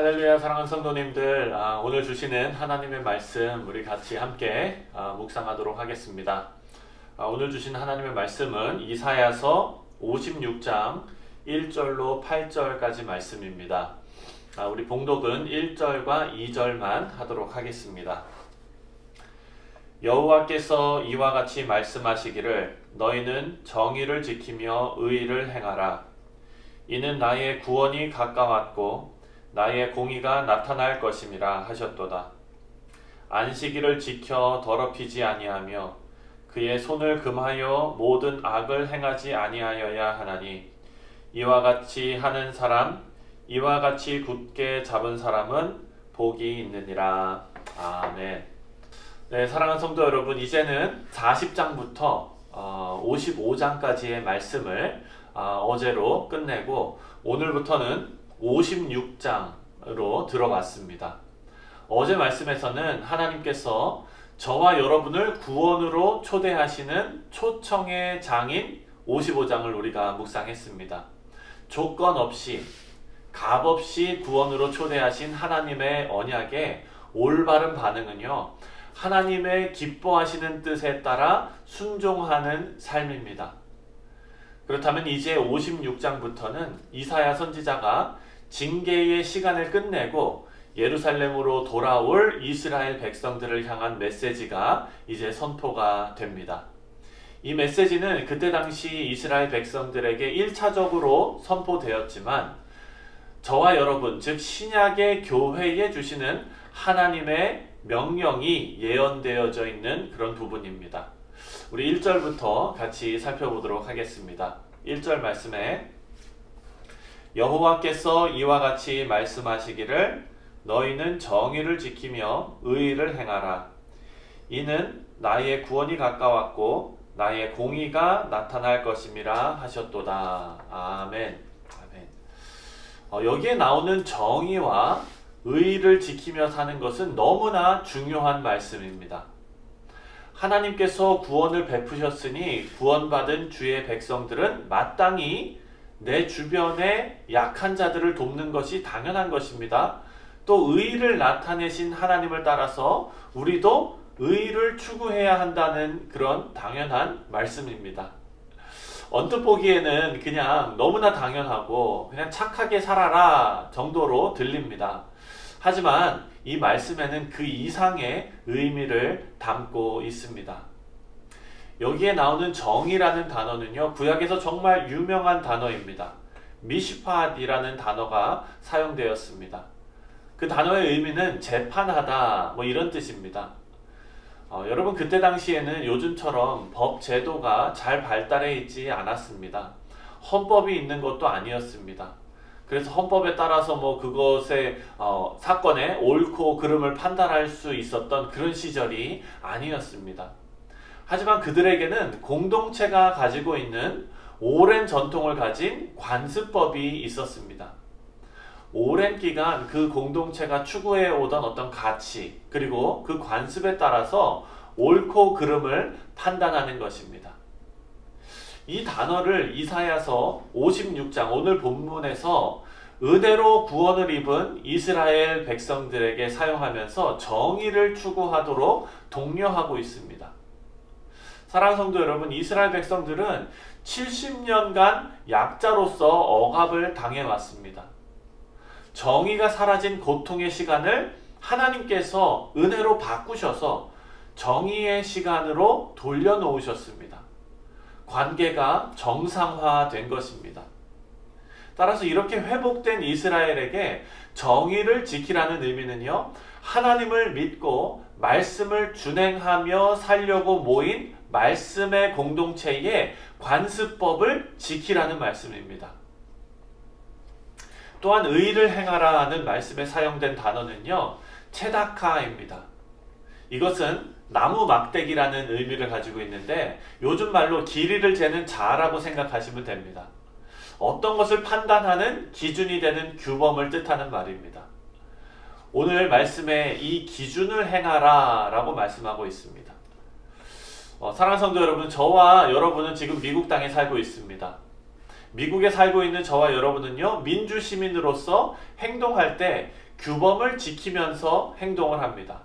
할렐루야 사랑하는 성도님들 아, 오늘 주시는 하나님의 말씀 우리 같이 함께 아, 묵상하도록 하겠습니다. 아, 오늘 주신 하나님의 말씀은 이사야서 56장 1절로 8절까지 말씀입니다. 아, 우리 봉독은 1절과 2절만 하도록 하겠습니다. 여호와께서 이와 같이 말씀하시기를 너희는 정의를 지키며 의를 행하라 이는 나의 구원이 가까웠고 나의 공의가 나타날 것임이라 하셨도다. 안식일을 지켜 더럽히지 아니하며 그의 손을 금하여 모든 악을 행하지 아니하여야 하나니 이와 같이 하는 사람 이와 같이 굳게 잡은 사람은 복이 있느니라. 아멘. 네, 사랑하는 성도 여러분, 이제는 40장부터 어, 55장까지의 말씀을 어, 어제로 끝내고 오늘부터는 56장으로 들어갔습니다. 어제 말씀에서는 하나님께서 저와 여러분을 구원으로 초대하시는 초청의 장인 55장을 우리가 묵상했습니다. 조건 없이 값 없이 구원으로 초대하신 하나님의 언약에 올바른 반응은요. 하나님의 기뻐하시는 뜻에 따라 순종하는 삶입니다. 그렇다면 이제 56장부터는 이사야 선지자가 징계의 시간을 끝내고 예루살렘으로 돌아올 이스라엘 백성들을 향한 메시지가 이제 선포가 됩니다. 이 메시지는 그때 당시 이스라엘 백성들에게 1차적으로 선포되었지만 저와 여러분, 즉 신약의 교회에 주시는 하나님의 명령이 예언되어져 있는 그런 부분입니다. 우리 1절부터 같이 살펴보도록 하겠습니다. 1절 말씀에 여호와께서 이와 같이 말씀하시기를 너희는 정의를 지키며 의를 행하라. 이는 나의 구원이 가까웠고 나의 공의가 나타날 것임이라 하셨도다. 아멘. 아멘. 어, 여기에 나오는 정의와 의를 지키며 사는 것은 너무나 중요한 말씀입니다. 하나님께서 구원을 베푸셨으니 구원받은 주의 백성들은 마땅히 내 주변의 약한 자들을 돕는 것이 당연한 것입니다. 또 의를 나타내신 하나님을 따라서 우리도 의를 추구해야 한다는 그런 당연한 말씀입니다. 언뜻 보기에는 그냥 너무나 당연하고 그냥 착하게 살아라 정도로 들립니다. 하지만 이 말씀에는 그 이상의 의미를 담고 있습니다. 여기에 나오는 정의라는 단어는요, 구약에서 정말 유명한 단어입니다. 미시팟이라는 단어가 사용되었습니다. 그 단어의 의미는 재판하다, 뭐 이런 뜻입니다. 어, 여러분, 그때 당시에는 요즘처럼 법 제도가 잘 발달해 있지 않았습니다. 헌법이 있는 것도 아니었습니다. 그래서 헌법에 따라서 뭐 그것의 어, 사건의 옳고 그름을 판단할 수 있었던 그런 시절이 아니었습니다. 하지만 그들에게는 공동체가 가지고 있는 오랜 전통을 가진 관습법이 있었습니다. 오랜 기간 그 공동체가 추구해 오던 어떤 가치, 그리고 그 관습에 따라서 옳고 그름을 판단하는 것입니다. 이 단어를 이사야서 56장 오늘 본문에서 의대로 구원을 입은 이스라엘 백성들에게 사용하면서 정의를 추구하도록 독려하고 있습니다. 사랑 성도 여러분, 이스라엘 백성들은 70년간 약자로서 억압을 당해왔습니다. 정의가 사라진 고통의 시간을 하나님께서 은혜로 바꾸셔서 정의의 시간으로 돌려놓으셨습니다. 관계가 정상화된 것입니다. 따라서 이렇게 회복된 이스라엘에게 정의를 지키라는 의미는요, 하나님을 믿고 말씀을 준행하며 살려고 모인 말씀의 공동체의 관습법을 지키라는 말씀입니다. 또한 의를 행하라는 말씀에 사용된 단어는요, 체다카입니다. 이것은 나무 막대기라는 의미를 가지고 있는데 요즘 말로 길이를 재는 자라고 생각하시면 됩니다. 어떤 것을 판단하는 기준이 되는 규범을 뜻하는 말입니다. 오늘 말씀에 이 기준을 행하라 라고 말씀하고 있습니다. 어, 사랑하는 성도 여러분, 저와 여러분은 지금 미국 땅에 살고 있습니다. 미국에 살고 있는 저와 여러분은요, 민주 시민으로서 행동할 때 규범을 지키면서 행동을 합니다.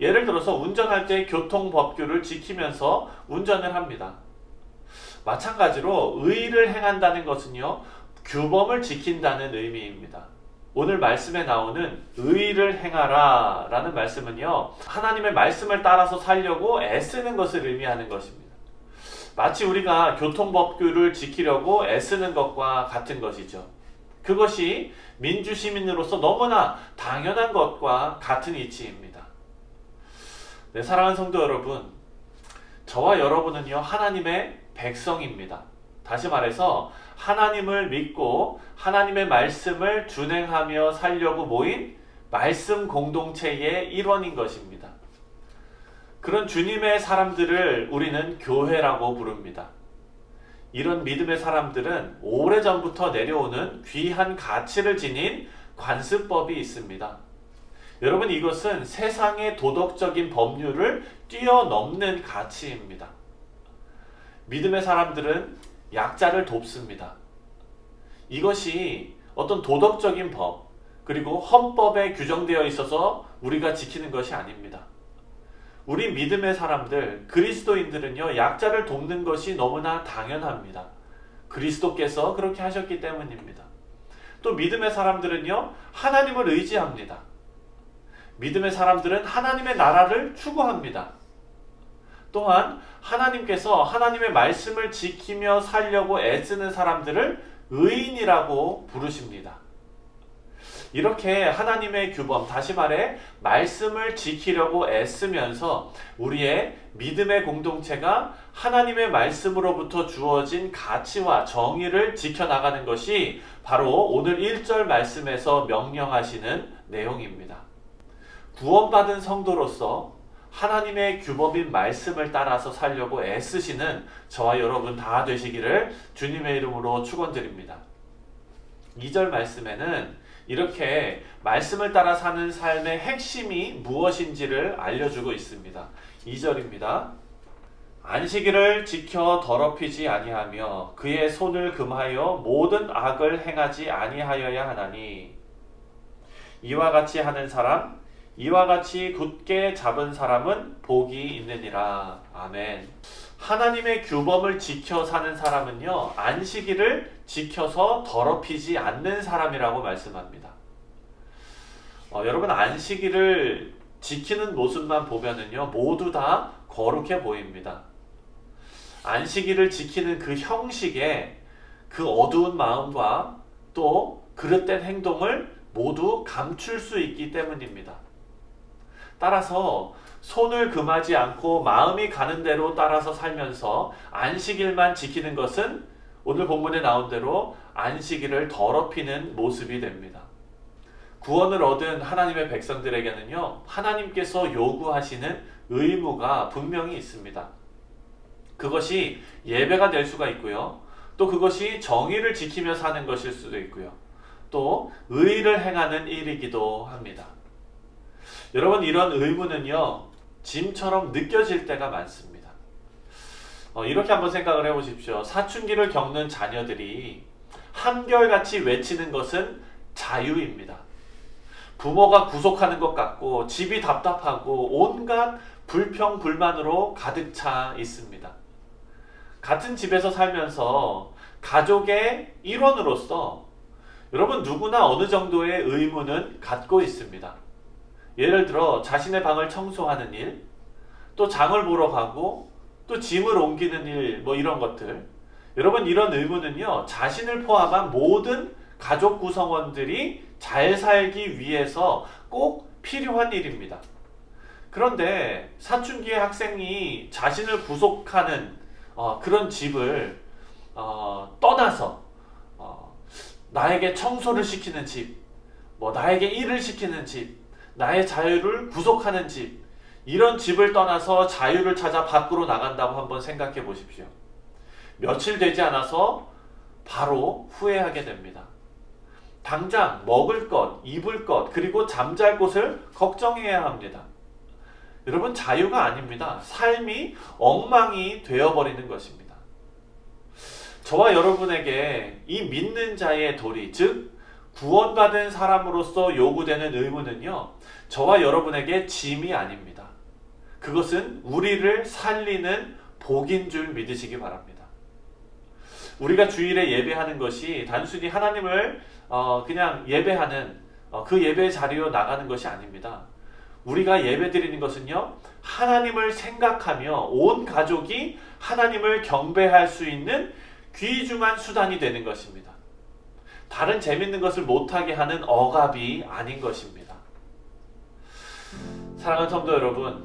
예를 들어서 운전할 때 교통법규를 지키면서 운전을 합니다. 마찬가지로 의를 행한다는 것은요, 규범을 지킨다는 의미입니다. 오늘 말씀에 나오는 의를 행하라 라는 말씀은요, 하나님의 말씀을 따라서 살려고 애쓰는 것을 의미하는 것입니다. 마치 우리가 교통법규를 지키려고 애쓰는 것과 같은 것이죠. 그것이 민주시민으로서 너무나 당연한 것과 같은 이치입니다. 네, 사랑하는 성도 여러분, 저와 여러분은요, 하나님의 백성입니다. 다시 말해서, 하나님을 믿고 하나님의 말씀을 준행하며 살려고 모인 말씀 공동체의 일원인 것입니다. 그런 주님의 사람들을 우리는 교회라고 부릅니다. 이런 믿음의 사람들은 오래전부터 내려오는 귀한 가치를 지닌 관습법이 있습니다. 여러분 이것은 세상의 도덕적인 법률을 뛰어넘는 가치입니다. 믿음의 사람들은 약자를 돕습니다. 이것이 어떤 도덕적인 법, 그리고 헌법에 규정되어 있어서 우리가 지키는 것이 아닙니다. 우리 믿음의 사람들, 그리스도인들은요, 약자를 돕는 것이 너무나 당연합니다. 그리스도께서 그렇게 하셨기 때문입니다. 또 믿음의 사람들은요, 하나님을 의지합니다. 믿음의 사람들은 하나님의 나라를 추구합니다. 또한 하나님께서 하나님의 말씀을 지키며 살려고 애쓰는 사람들을 의인이라고 부르십니다. 이렇게 하나님의 규범, 다시 말해, 말씀을 지키려고 애쓰면서 우리의 믿음의 공동체가 하나님의 말씀으로부터 주어진 가치와 정의를 지켜나가는 것이 바로 오늘 1절 말씀에서 명령하시는 내용입니다. 구원받은 성도로서 하나님의 규범인 말씀을 따라서 살려고 애쓰시는 저와 여러분 다 되시기를 주님의 이름으로 축원드립니다. 2절 말씀에는 이렇게 말씀을 따라 사는 삶의 핵심이 무엇인지를 알려주고 있습니다. 2절입니다. 안식일을 지켜 더럽히지 아니하며 그의 손을 금하여 모든 악을 행하지 아니하여야 하나니 이와 같이 하는 사람 이와 같이 굳게 잡은 사람은 복이 있느니라. 아멘. 하나님의 규범을 지켜 사는 사람은요, 안식일을 지켜서 더럽히지 않는 사람이라고 말씀합니다. 어, 여러분, 안식일을 지키는 모습만 보면은요, 모두 다 거룩해 보입니다. 안식일을 지키는 그 형식에 그 어두운 마음과 또 그릇된 행동을 모두 감출 수 있기 때문입니다. 따라서 손을 금하지 않고 마음이 가는 대로 따라서 살면서 안식일만 지키는 것은 오늘 본문에 나온 대로 안식일을 더럽히는 모습이 됩니다. 구원을 얻은 하나님의 백성들에게는요, 하나님께서 요구하시는 의무가 분명히 있습니다. 그것이 예배가 될 수가 있고요. 또 그것이 정의를 지키며 사는 것일 수도 있고요. 또 의를 행하는 일이기도 합니다. 여러분 이런 의무는요 짐처럼 느껴질 때가 많습니다. 어, 이렇게 한번 생각을 해보십시오. 사춘기를 겪는 자녀들이 한결같이 외치는 것은 자유입니다. 부모가 구속하는 것 같고 집이 답답하고 온갖 불평 불만으로 가득 차 있습니다. 같은 집에서 살면서 가족의 일원으로서 여러분 누구나 어느 정도의 의무는 갖고 있습니다. 예를 들어 자신의 방을 청소하는 일, 또 장을 보러 가고 또 짐을 옮기는 일, 뭐 이런 것들. 여러분 이런 의무는요 자신을 포함한 모든 가족 구성원들이 잘 살기 위해서 꼭 필요한 일입니다. 그런데 사춘기의 학생이 자신을 구속하는 어, 그런 집을 어, 떠나서 어, 나에게 청소를 시키는 집, 뭐 나에게 일을 시키는 집, 나의 자유를 구속하는 집, 이런 집을 떠나서 자유를 찾아 밖으로 나간다고 한번 생각해 보십시오. 며칠 되지 않아서 바로 후회하게 됩니다. 당장 먹을 것, 입을 것, 그리고 잠잘 곳을 걱정해야 합니다. 여러분, 자유가 아닙니다. 삶이 엉망이 되어버리는 것입니다. 저와 여러분에게 이 믿는 자의 도리, 즉, 구원받은 사람으로서 요구되는 의무는요, 저와 여러분에게 짐이 아닙니다. 그것은 우리를 살리는 복인 줄 믿으시기 바랍니다. 우리가 주일에 예배하는 것이 단순히 하나님을 어, 그냥 예배하는 어, 그 예배 자리로 나가는 것이 아닙니다. 우리가 예배 드리는 것은요, 하나님을 생각하며 온 가족이 하나님을 경배할 수 있는 귀중한 수단이 되는 것입니다. 다른 재밌는 것을 못하게 하는 억압이 아닌 것입니다. 사랑하는 성도 여러분,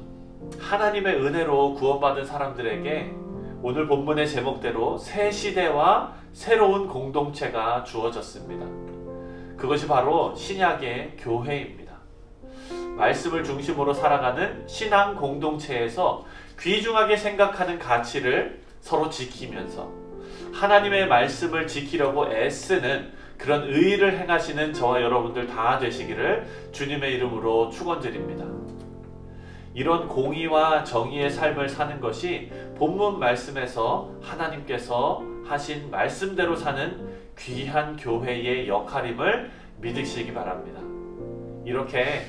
하나님의 은혜로 구원받은 사람들에게 오늘 본문의 제목대로 새 시대와 새로운 공동체가 주어졌습니다. 그것이 바로 신약의 교회입니다. 말씀을 중심으로 살아가는 신앙 공동체에서 귀중하게 생각하는 가치를 서로 지키면서 하나님의 말씀을 지키려고 애쓰는 그런 의의를 행하시는 저와 여러분들 다 되시기를 주님의 이름으로 축원드립니다. 이런 공의와 정의의 삶을 사는 것이 본문 말씀에서 하나님께서 하신 말씀대로 사는 귀한 교회의 역할임을 믿으시기 바랍니다. 이렇게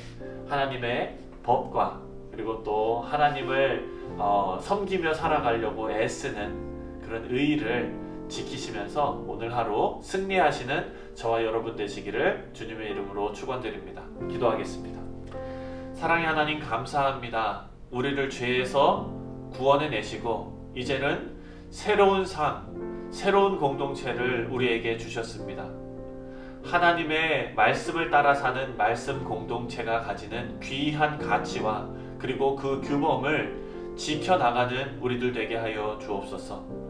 하나님의 법과 그리고 또 하나님을 어, 섬기며 살아가려고 애쓰는 그런 의의를 지키시면서 오늘 하루 승리하시는 저와 여러분 되시기를 주님의 이름으로 축원드립니다. 기도하겠습니다. 사랑의 하나님 감사합니다. 우리를 죄에서 구원해 내시고 이제는 새로운 삶, 새로운 공동체를 우리에게 주셨습니다. 하나님의 말씀을 따라 사는 말씀 공동체가 가지는 귀한 가치와 그리고 그 규범을 지켜나가는 우리들 되게 하여 주옵소서.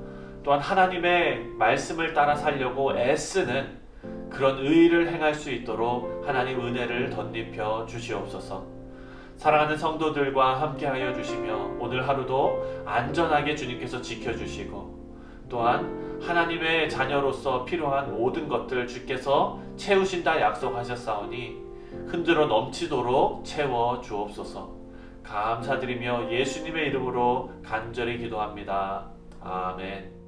또한 하나님의 말씀을 따라 살려고 애쓰는 그런 의를 행할 수 있도록 하나님 은혜를 덧입혀 주시옵소서. 사랑하는 성도들과 함께하여 주시며 오늘 하루도 안전하게 주님께서 지켜주시고 또한 하나님의 자녀로서 필요한 모든 것들 주께서 채우신다 약속하셨사오니 흔들어 넘치도록 채워 주옵소서. 감사드리며 예수님의 이름으로 간절히 기도합니다. 아멘.